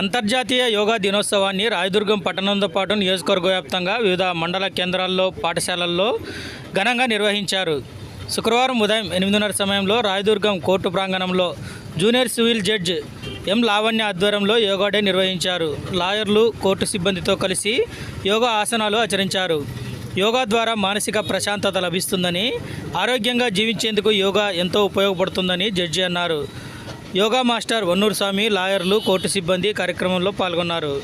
అంతర్జాతీయ యోగా దినోత్సవాన్ని రాయదుర్గం పట్టణంతో పాటు నియోజకవర్గ వ్యాప్తంగా వివిధ మండల కేంద్రాల్లో పాఠశాలల్లో ఘనంగా నిర్వహించారు. శుక్రవారం ఉదయం ఎనిమిదిన్నర సమయంలో రాయదుర్గం కోర్టు ప్రాంగణంలో junior civil judge M Lavanya ఆధ్వర్యంలో యోగా డే నిర్వహించారు. లాయర్లు కోర్టు సిబ్బందితో కలిసి యోగా ఆసనాలు ఆచరించారు. యోగా ద్వారా మానసిక ప్రశాంతత లభిస్తుందని ఆరోగ్యంగా జీవించేందుకు యోగా ఎంతో ఉపయోగపడుతుందని జడ్జి అన్నారు. యోగా మాస్టర్ వన్నూరు స్వామి లాయర్లు కోర్టు సిబ్బంది కార్యక్రమంలో పాల్గొన్నారు.